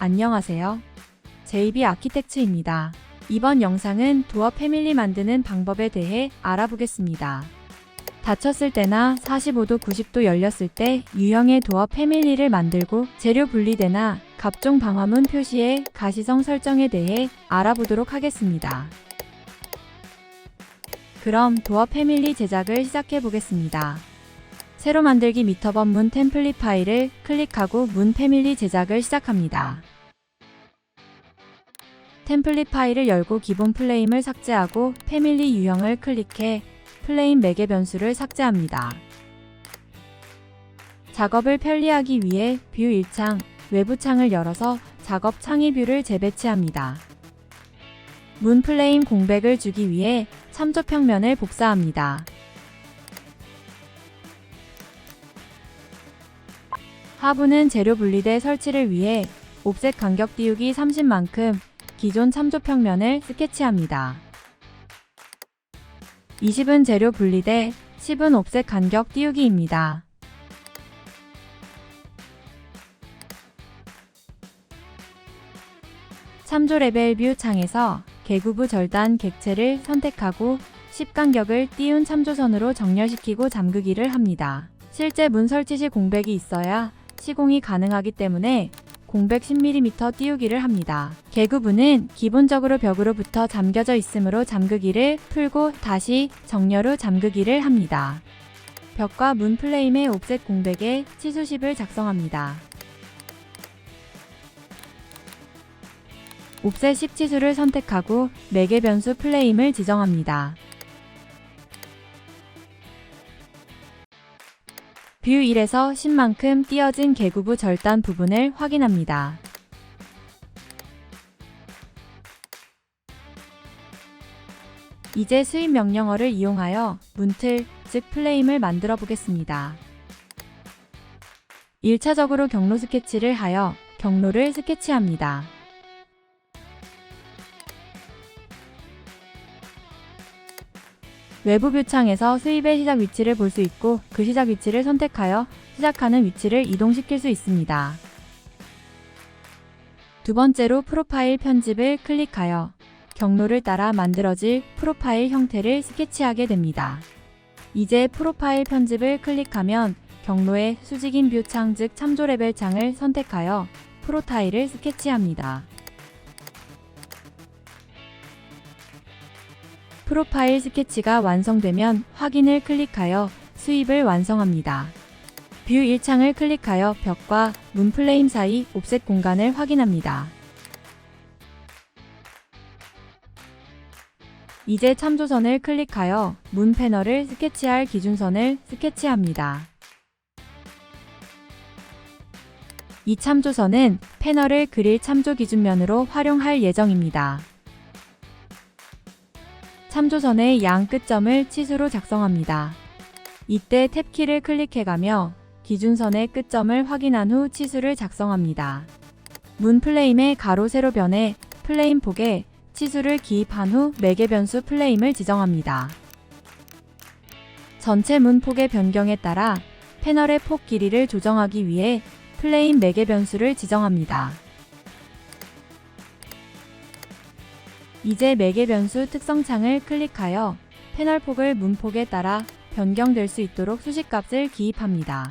안녕하세요. JB 아키텍츠입니다. 이번 영상은 도어 패밀리 만드는 방법에 대해 알아보겠습니다. 닫혔을 때나 45도 90도 열렸을 때 유형의 도어 패밀리를 만들고 재료 분리대나 갑종 방화문 표시의 가시성 설정에 대해 알아보도록 하겠습니다. 그럼 도어 패밀리 제작을 시작해 보겠습니다. 새로 만들기 미터번 문 템플릿 파일을 클릭하고 문 패밀리 제작을 시작합니다. 템플릿 파일을 열고 기본 플레임을 삭제하고 패밀리 유형을 클릭해 플레임 매개 변수를 삭제합니다. 작업을 편리하기 위해 뷰 1창, 외부 창을 열어서 작업 창의 뷰를 재배치합니다. 문 플레임 공백을 주기 위해 참조 평면을 복사합니다. 하부는 재료 분리대 설치를 위해 옵셋 간격 띄우기 30만큼 기존 참조 평면을 스케치합니다. 20은 재료 분리대, 10은 옵셋 간격 띄우기입니다. 참조 레벨 뷰 창에서 개구부 절단 객체를 선택하고 10 간격을 띄운 참조선으로 정렬시키고 잠그기를 합니다. 실제 문 설치 시 공백이 있어야 시공이 가능하기 때문에 공백 10mm 띄우기를 합니다. 개구부는 기본적으로 벽으로부터 잠겨져 있으므로 잠그기를 풀고 다시 정렬 후 잠그기를 합니다. 벽과 문 플레임의 옵셋 공백에 치수십을 작성합니다. 옵셋 10 치수를 선택하고 매개 변수 플레임을 지정합니다. 뷰 1에서 10만큼 띄어진 개구부 절단 부분을 확인합니다. 이제 수입 명령어를 이용하여 문틀, 즉 플레임을 만들어 보겠습니다. 1차적으로 경로 스케치를 하여 경로를 스케치합니다. 외부 뷰창에서 수입의 시작 위치를 볼 수 있고 그 시작 위치를 선택하여 시작하는 위치를 이동시킬 수 있습니다. 두 번째로 프로파일 편집을 클릭하여 경로를 따라 만들어질 프로파일 형태를 스케치하게 됩니다. 이제 프로파일 편집을 클릭하면 경로의 수직인 뷰 창 즉 참조 레벨 창을 선택하여 프로타일을 스케치합니다. 프로파일 스케치가 완성되면 확인을 클릭하여 수입을 완성합니다. 뷰 1창을 클릭하여 벽과 문 플레임 사이 옵셋 공간을 확인합니다. 이제 참조선을 클릭하여 문 패널을 스케치할 기준선을 스케치합니다. 이 참조선은 패널을 그릴 참조 기준면으로 활용할 예정입니다. 참조선의 양 끝점을 치수로 작성합니다. 이때 탭키를 클릭해가며 기준선의 끝점을 확인한 후 치수를 작성합니다. 문 플레임의 가로 세로 변에 플레임 폭에 치수를 기입한 후 매개 변수 플레임을 지정합니다. 전체 문 폭의 변경에 따라 패널의 폭 길이를 조정하기 위해 플레임 매개 변수를 지정합니다. 이제 매개 변수 특성창을 클릭하여 패널 폭을 문폭에 따라 변경될 수 있도록 수식값을 기입합니다.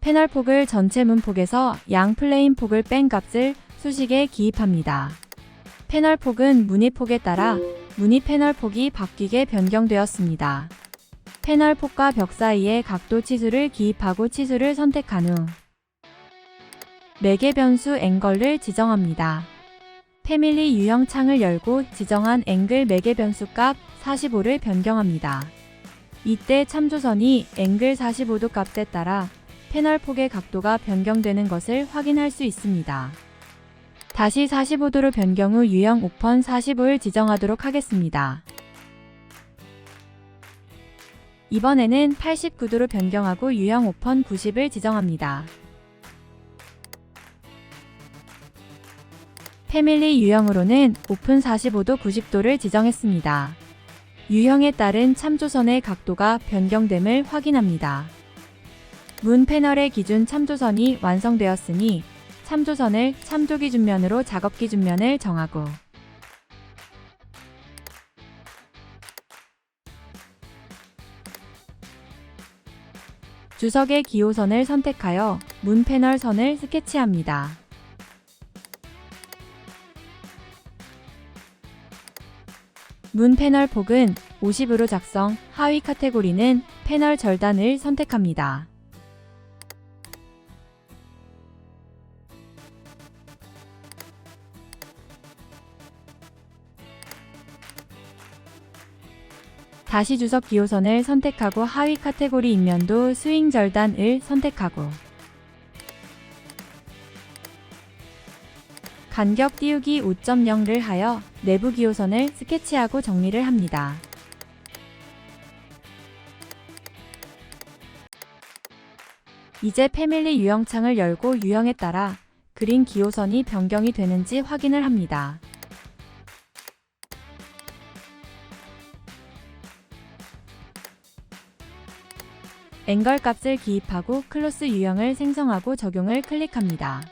패널 폭을 전체 문폭에서 양 플레임 폭을 뺀 값을 수식에 기입합니다. 패널 폭은 무늬 폭에 따라 무늬 패널 폭이 바뀌게 변경되었습니다. 패널 폭과 벽 사이의 각도 치수를 기입하고 치수를 선택한 후 매개 변수 앵걸을 지정합니다. 패밀리 유형 창을 열고 지정한 앵글 매개 변수 값 45를 변경합니다. 이때 참조선이 앵글 45도 값에 따라 패널 폭의 각도가 변경되는 것을 확인할 수 있습니다. 다시 45도로 변경 후 유형 오펀 45를 지정하도록 하겠습니다. 이번에는 89도로 변경하고 유형 오펀 90을 지정합니다. 패밀리 유형으로는 오픈 45도 90도를 지정했습니다. 유형에 따른 참조선의 각도가 변경됨을 확인합니다. 문 패널의 기준 참조선이 완성되었으니 참조선을 참조 기준면으로 작업 기준면을 정하고 주석의 기호선을 선택하여 문 패널 선을 스케치합니다. 문 패널 폭은 50으로 작성, 하위 카테고리는 패널 절단을 선택합니다. 다시 주석 기호선을 선택하고 하위 카테고리 인면도 스윙 절단을 선택하고 간격 띄우기 5.0를 하여 내부 기호선을 스케치하고 정리를 합니다. 이제 패밀리 유형창을 열고 유형에 따라 그린 기호선이 변경이 되는지 확인을 합니다. 앵걸 값을 기입하고 클로스 유형을 생성하고 적용을 클릭합니다.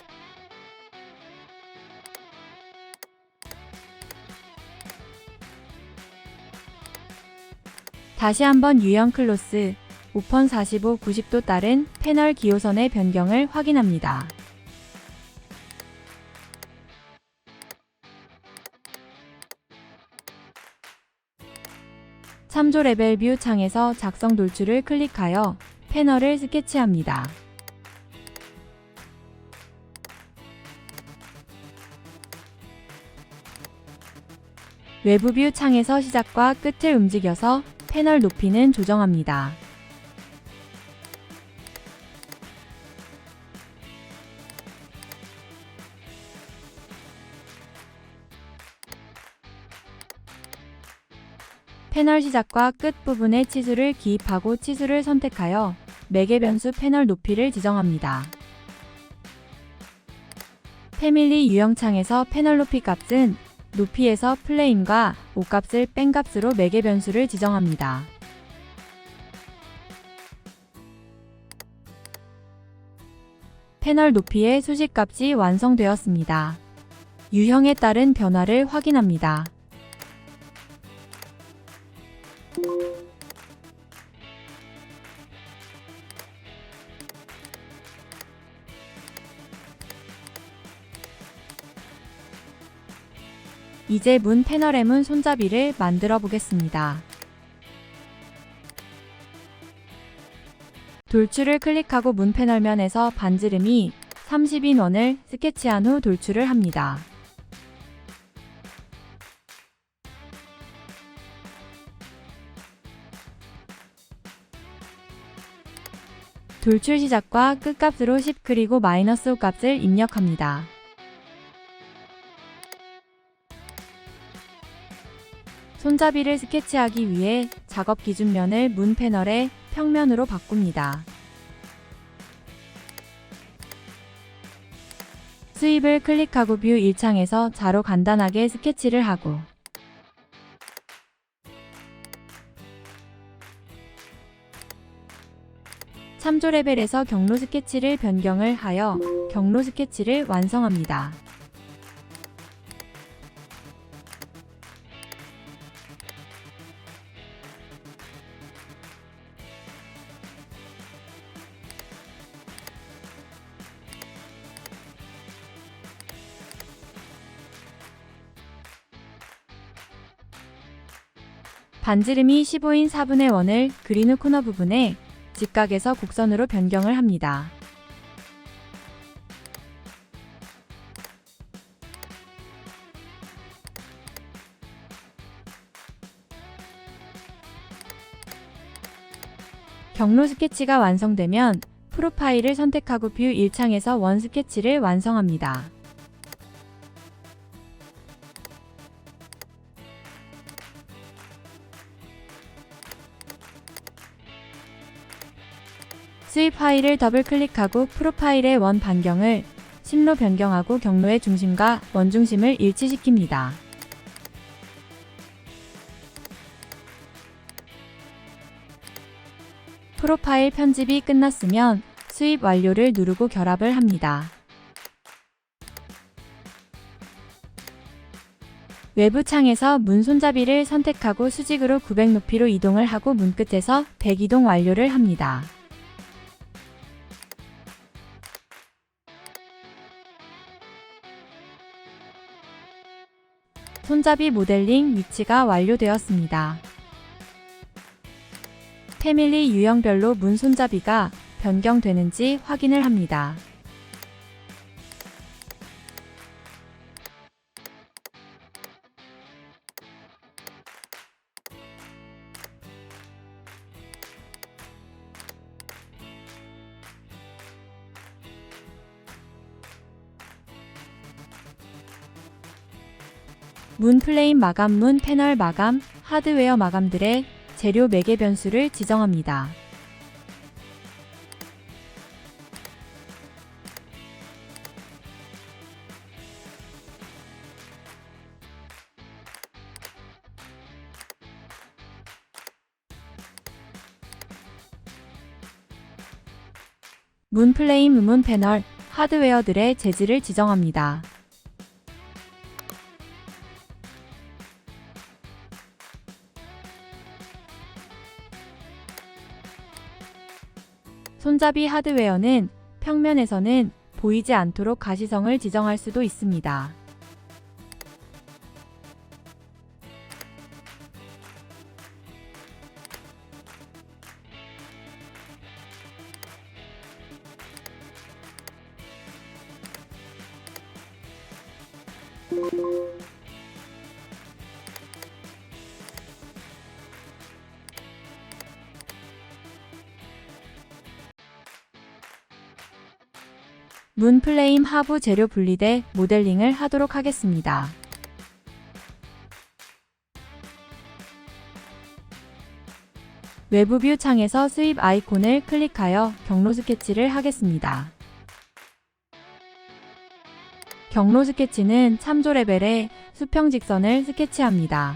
다시 한번 유형 클로스 오펀 45 90도 따른 패널 기호선의 변경을 확인합니다. 참조 레벨 뷰 창에서 작성 돌출을 클릭하여 패널을 스케치합니다. 외부 뷰 창에서 시작과 끝을 움직여서 패널 높이는 조정합니다. 패널 시작과 끝 부분에 치수를 기입하고 치수를 선택하여 매개 변수 패널 높이를 지정합니다. 패밀리 유형창에서 패널 높이 값은 높이에서 플레임과 옷값을 뺀 값으로 매개 변수를 지정합니다. 패널 높이의 수식값이 완성되었습니다. 유형에 따른 변화를 확인합니다. 이제 문 패널의 문 손잡이를 만들어 보겠습니다. 돌출을 클릭하고 문 패널면에서 반지름이 30인 원을 스케치한 후 돌출을 합니다. 돌출 시작과 끝값으로 10 그리고 마이너스 5 값을 입력합니다. 손잡이를 스케치하기 위해 작업 기준면을 문 패널의 평면으로 바꿉니다. 수입을 클릭하고 뷰 1창에서 자로 간단하게 스케치를 하고 참조 레벨에서 경로 스케치를 변경을 하여 경로 스케치를 완성합니다. 반지름이 15인 4분의 1을 그린 후 코너 부분에 직각에서 곡선으로 변경을 합니다. 경로 스케치가 완성되면 프로파일을 선택하고 뷰 1창에서 원 스케치를 완성합니다. 수입 파일을 더블 클릭하고 프로파일의 원 반경을 심로 변경하고 경로의 중심과 원중심을 일치시킵니다. 프로파일 편집이 끝났으면 수입 완료를 누르고 결합을 합니다. 외부 창에서 문 손잡이를 선택하고 수직으로 900 높이로 이동을 하고 문 끝에서 100 이동 완료를 합니다. 손잡이 모델링 위치가 완료되었습니다. 패밀리 유형별로 문 손잡이가 변경되는지 확인을 합니다. 문 플레임 마감 문 패널 마감, 하드웨어 마감들의 재료 매개 변수를 지정합니다. 문 플레임 문 패널, 하드웨어들의 재질을 지정합니다. 손잡이 하드웨어는 평면에서는 보이지 않도록 가시성을 지정할 수도 있습니다. 문 플레임 하부 재료 분리대 모델링을 하도록 하겠습니다. 외부 뷰 창에서 수입 아이콘을 클릭하여 경로 스케치를 하겠습니다. 경로 스케치는 참조 레벨의 수평 직선을 스케치합니다.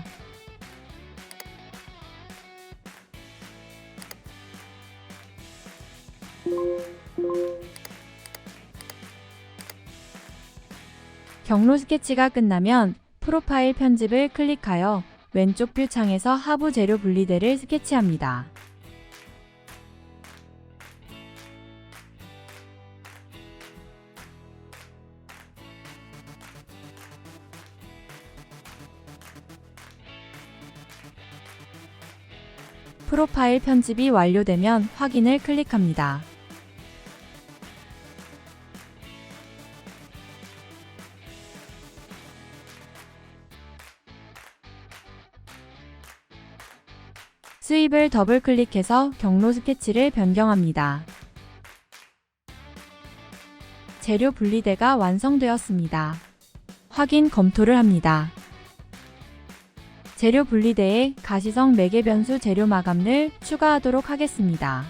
경로 스케치가 끝나면 프로파일 편집을 클릭하여 왼쪽 뷰 창에서 하부 재료 분리대를 스케치합니다. 프로파일 편집이 완료되면 확인을 클릭합니다. 수입을 더블 클릭해서 경로 스케치를 변경합니다. 재료 분리대가 완성되었습니다. 확인 검토를 합니다. 재료 분리대에 가시성 매개 변수 재료 마감을 추가하도록 하겠습니다.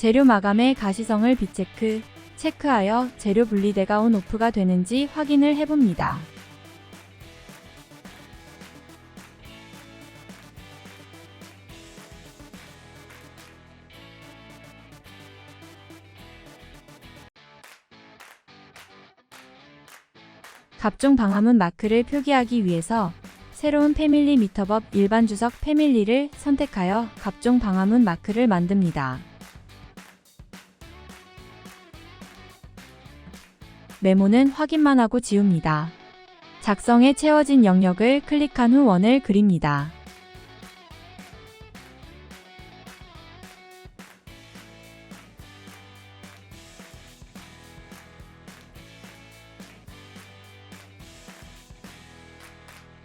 재료 마감의 가시성을 비체크, 체크하여 재료 분리대가 온 오프가 되는지 확인을 해봅니다. 각종 방화문 마크를 표기하기 위해서 새로운 패밀리 미터법 일반 주석 패밀리를 선택하여 각종 방화문 마크를 만듭니다. 메모는 확인만 하고 지웁니다. 작성에 채워진 영역을 클릭한 후 원을 그립니다.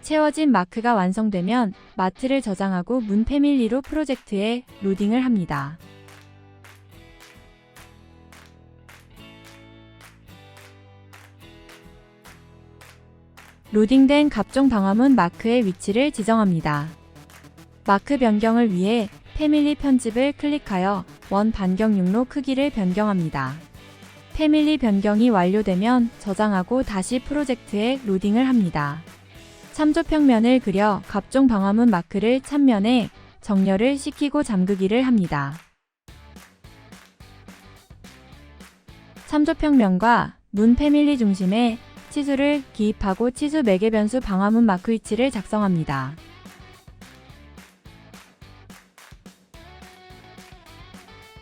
채워진 마크가 완성되면 마트를 저장하고 문 패밀리로 프로젝트에 로딩을 합니다. 로딩된 각종 방화문 마크의 위치를 지정합니다. 마크 변경을 위해 패밀리 편집을 클릭하여 원 반경 육로 크기를 변경합니다. 패밀리 변경이 완료되면 저장하고 다시 프로젝트에 로딩을 합니다. 참조평면을 그려 갑종 방화문 마크를 참면에 정렬을 시키고 잠그기를 합니다. 참조평면과 문 패밀리 중심에 치수를 기입하고 치수 매개 변수 방화문 마크 위치를 작성합니다.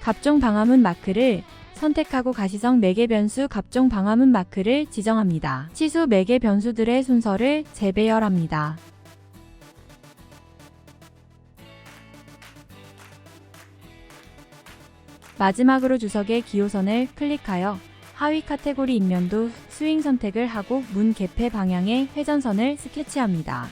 갑종 방화문 마크를 선택하고 가시성 매개 변수 갑종 방화문 마크를 지정합니다. 치수 매개 변수들의 순서를 재배열합니다. 마지막으로 주석의 기호선을 클릭하여 하위 카테고리 인면도 스윙 선택을 하고 문 개폐 방향의 회전선을 스케치합니다.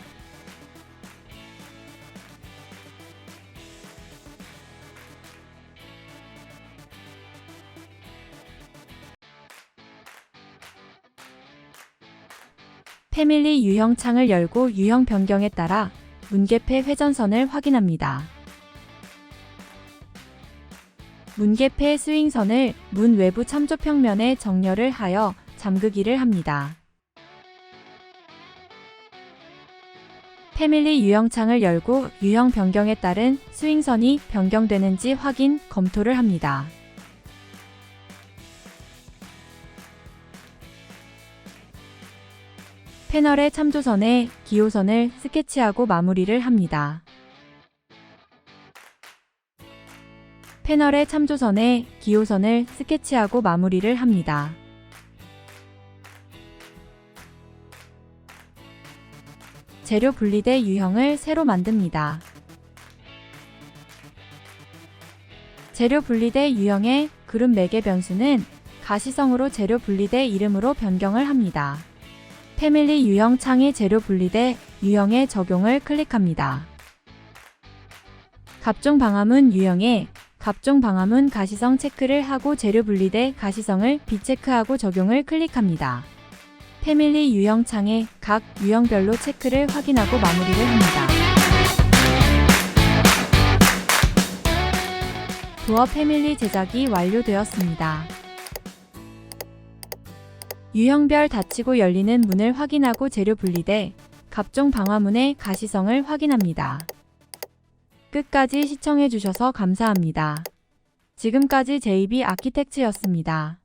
패밀리 유형 창을 열고 유형 변경에 따라 문개폐 회전선을 확인합니다. 문개폐 스윙선을 문 외부 참조평면에 정렬을 하여 잠그기를 합니다. 패밀리 유형창을 열고 유형 변경에 따른 스윙선이 변경되는지 확인, 검토를 합니다. 패널의 참조선에 기호선을 스케치하고 마무리를 합니다. 패널의 참조선에 기호선을 스케치하고 마무리를 합니다. 재료 분리대 유형을 새로 만듭니다. 재료 분리대 유형의 그룹 매개 변수는 가시성으로 재료 분리대 이름으로 변경을 합니다. 패밀리 유형 창의 재료 분리대 유형의 적용을 클릭합니다. 갑종 방화문 유형에 갑종 방화문 가시성 체크를 하고 재료 분리대 가시성을 비체크하고 적용을 클릭합니다. 패밀리 유형 창에 각 유형별로 체크를 확인하고 마무리를 합니다. 도어 패밀리 제작이 완료되었습니다. 유형별 닫히고 열리는 문을 확인하고 재료 분리대 갑종 방화문의 가시성을 확인합니다. 끝까지 시청해주셔서 감사합니다. 지금까지 JB 아키텍츠였습니다.